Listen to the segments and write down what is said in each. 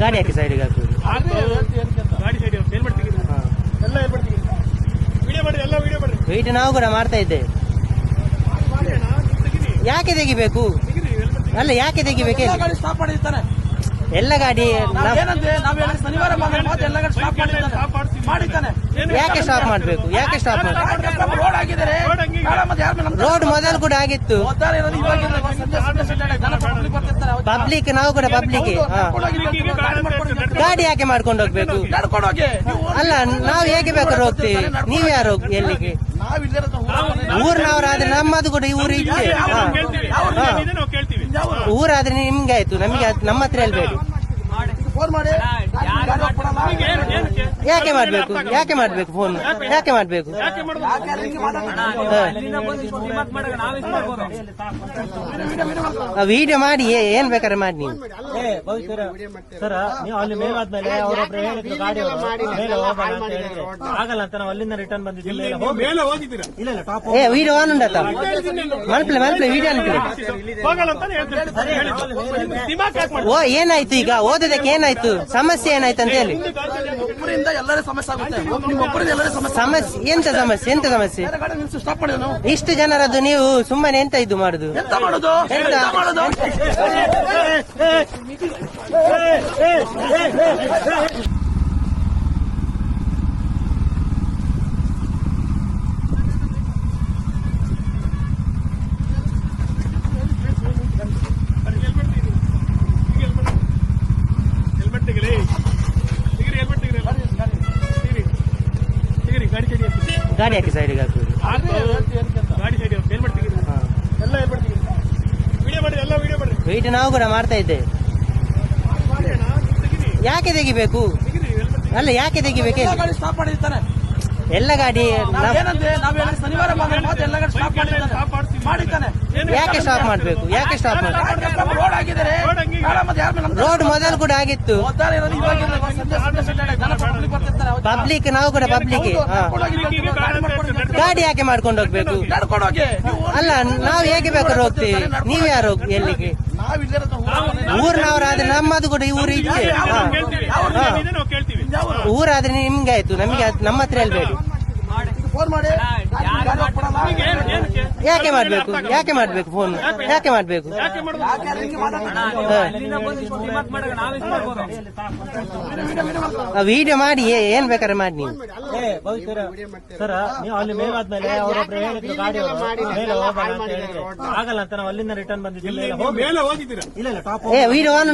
ಗಾಡಿ ಹಾಕಿ ಸೈಡಿಗೆ ಹಾಕುವುದು ಗಾಡಿ ಸೈಡ್ ಹೆಲ್ಮೆಟ್ ತೆಗೀರಿ ಎಲ್ಲ ಹೆಲ್ಮೆಟ್ ವಿಡಿಯೋ ಮಾಡ್ರಿ ಎಲ್ಲ ವಿಡಿಯೋ ಮಾಡ್ರಿ. ವೆಯ್ಟ್ ನಾವು ಕೂಡ ಮಾಡ್ತಾ ಇದ್ದೇವೆ ಯಾಕೆ ತೆಗಿಬೇಕು? ಅಲ್ಲ ಯಾಕೆ ತೆಗಿಬೇಕು ಎಲ್ಲ ಗಾಡಿ ಯಾಕೆ ಸ್ಟಾಪ್ ಮಾಡಬೇಕು? ಯಾಕೆ ಸ್ಟಾಪ್ ಮಾಡ್ಬೇಕು? ರೋಡ್ ಮೊದಲು ಕೂಡ ಆಗಿತ್ತು. ಪಬ್ಲಿಕ್ ಬರ್ತಿರ್ತಾರೆ ಪಬ್ಲಿಕ್ ನಾವು ಕೂಡ ಪಬ್ಲಿಕ್ ಗಾಡಿ ಯಾಕೆ ಮಾಡ್ಕೊಂಡು ಹೋಗ್ಬೇಕು? ಅಲ್ಲ ನಾವು ಹೇಗೆ ಬೇಕಾದ್ರೆ ಹೋಗ್ತೀವಿ? ನೀವ್ ಯಾರು ಹೋಗ್- ಎಲ್ಲಿಗೆ? ಊರಿನವರಾದ್ರೆ ನಮ್ಮದು ಕೂಡ ಈ ಊರು ಇತ್ತು. ಊರಾದ್ರೆ ನಿಮ್ಗೆ ಆಯ್ತು. ನಮಗೆ ನಮ್ಮ ಹತ್ರ ಹೇಳ್ಬೇಡಿ. ಫೋನ್ ಮಾಡಿ. ಯಾಕೆ ಮಾಡ್ಬೇಕು? ಯಾಕೆ ಮಾಡ್ಬೇಕು ಫೋನ್ ಯಾಕೆ ಮಾಡ್ಬೇಕು? ವಿಡಿಯೋ ಮಾಡಿ ಏನ್ ಬೇಕಾದ್ರೆ ಮಾಡಿ ನೀವು. ಸರ್ ನೀವು ಅಲ್ಲಿ ಮೇಲೆ ಆದ್ಮೇಲೆ ಅವರೊಬ್ರು ಹೇಳಿದ್ರು ಗಾಡಿ ಮೇಲೆ ಹೋಗೋಣ ಅಂತ ಹೇಳಿದ್ರೆ. ಆಗಲ್ಲ ಅಂತ ನಾವು ಅಲ್ಲಿಂದ ರಿಟರ್ನ್ ಬಂದಿದ್ವಿ ಮೇಲೆ ನೀವು ಹೋಗಿ ಮೇಲೆ ಹೋಗಿದ್ದೀರಾ? ಇಲ್ಲ ಇಲ್ಲ ಟಾಪ್ ಏ ವಿಡಿಯೋ ಆನ್ ಉಂಡತ್ತ ಮಲ್ಪಲೆ ಮಲ್ಪಲೆ ವಿಡಿಯೋ ಅನ್ಕೊಳ್ಳಿ ಹೋಗಲ್ಲ ಅಂತಾನೆ ಹೇಳ್ತೀವಿ ದಿಮಾಕ್ ಯಾಕೆ ಓ ಏನಾಯ್ತು ಈಗ? ಓದೋದಕ್ಕೆ ಏನಾಯ್ತು? ಸಮಸ್ಯೆ ಏನಾಯ್ತು ಅಂತ ಹೇಳಿ. ಒಬ್ಬರಿಂದ ಎಲ್ಲರೂ ಸಮಸ್ಯೆ ಆಗುತ್ತೆ. ನಿಮ್ಮ ಒಬ್ಬರಿಂದ ಸಮಸ್ಯೆ ಸಮಸ್ಯೆ ಎಂತ ಸಮಸ್ಯೆ ಎಂತ ಸಮಸ್ಯೆ? ಇಷ್ಟು ಜನರದ್ದು ನೀವು ಸುಮ್ಮನೆ ಎಂತ ಇದು ಮಾಡುದು? ಎಂತ ಮಾಡೋದು? ಎಂತ? ಎಂತ ಮಾಡೋದು? ಗಾಡಿ ಹಾಕಿ ಸೈಡ್ಗೆ ಹಾಕುದು ಗಾಡಿ ಸೈಡ್ ಎಲ್ಲ ವಿಡಿಯೋ ಎಲ್ಲ ವಿಡಿಯೋ ಮಾಡ್ರಿ ವೆಯ್ಟ್ ನಾವು ಕೂಡ ಮಾಡ್ತಾ ಇದ್ದೇವೆ ಯಾಕೆ ತೆಗಿಬೇಕು? ಅಲ್ಲ ಯಾಕೆ ತೆಗಿಬೇಕು? ಎಲ್ಲ ಗಾಡಿ ಶನಿವಾರ ಎಲ್ಲ ಗಾಡಿ ಸ್ಟಾಪ್ ಮಾಡಿರ್ತಾನೆ ಮಾಡಿರ್ತಾನೆ. ಯಾಕೆ ಸ್ಟಾಪ್ ಮಾಡ್ಬೇಕು? ಯಾಕೆ ಸ್ಟಾಪ್ ಮಾಡ್ಬೇಕು? ರೋಡ್ ಮೊದಲು ಕೂಡ ಆಗಿತ್ತು. ಪಬ್ಲಿಕ್ ನಾವು ಕೂಡ ಪಬ್ಲಿಕ್ ಗಾಡಿ ಯಾಕೆ ಮಾಡ್ಕೊಂಡು ಹೋಗ್ಬೇಕು? ಅಲ್ಲ ನಾವು ಹೇಗೆ ಬೇಕಾದ್ರೆ ಹೋಗ್ತೀವಿ? ನೀವ್ ಯಾರು ಎಲ್ಲಿಗೆ. ಊರ್ನವರಾದ್ರೆ ನಮ್ಮದು ಕೂಡ ಈ ಊರು ನಾವು ಊರಾದ್ರೆ ನಿಮ್ಗೆ ಆಯ್ತು. ನಮಗೆ ನಮ್ಮ ಹತ್ರ ಹೇಳ್ಬೇಡಿ. ಫೋನ್ ಮಾಡಿ. ಯಾಕೆ ಮಾಡ್ಬೇಕು? ಯಾಕೆ ಮಾಡ್ಬೇಕು ಫೋನ್ ಯಾಕೆ ಮಾಡ್ಬೇಕು. ವಿಡಿಯೋ ಮಾಡಿ ಏನ್ ಬೇಕಾದ್ರೆ ಮಾಡಿ ನೀವು. ಸರ್ ನೀವು ಅಲ್ಲಿ ಮೇಲಾದ್ಮೇಲೆ ಅವರೊಬ್ರು ಹೇಳಿದ್ರು ಗಾಡಿ ಮೇಲೆ ಹೋಗೋಣ ಅಂತ ಹೇಳಿದ್ರೆ ಆಗಲ್ಲ ಅಂತ ನಾವು ಅಲ್ಲಿಂದ ರಿಟರ್ನ್ ಬಂದಿದ್ದೀವಿ. ಮೇಲೆ ನೀವು ಹೋಗಿದ್ದೀರಾ? ಇಲ್ಲ ಇಲ್ಲ ಟಾಪ್ ಏ ವಿಡಿಯೋ ಆನ್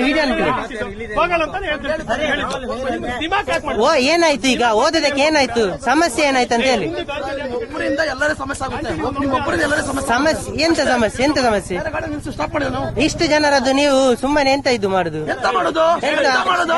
ವಿಡಿಯೋ ಅನ್ಕೊಳ್ಳಿ ಓ ಏನಾಯ್ತು ಈಗ? ಓದೋದಕ್ಕೆ ಏನಾಯ್ತು? ಸಮಸ್ಯೆ ಏನಾಯ್ತು ಅಂತ ಹೇಳಿ. ಒಬ್ಬರಿಂದ ಎಲ್ಲರೇ ಸಮಸ್ಯೆ ಆಗುತ್ತೆ ನಿಮ್ಮ ಒಬ್ಬರಿಂದ ಎಲ್ಲರೂ ಸಮಸ್ಯೆ ಸಮಸ್ಯೆ ಎಂತ ಸಮಸ್ಯೆ ಎಂತ ಸಮಸ್ಯೆ ಬೇರೆ ಗಾಡಿ ನಿಲ್ಸಿ ಸ್ಟಾಪ್ ಮಾಡಿದ್ರು ನಾವು ಇಷ್ಟು ಜನರದ್ದು ನೀವು ಸುಮ್ಮನೆ ಎಂತ ಇದು ಮಾಡುದು ಎಂತ ಮಾಡೋದು ಎಂತ? ಎಂತ ಮಾಡೋದು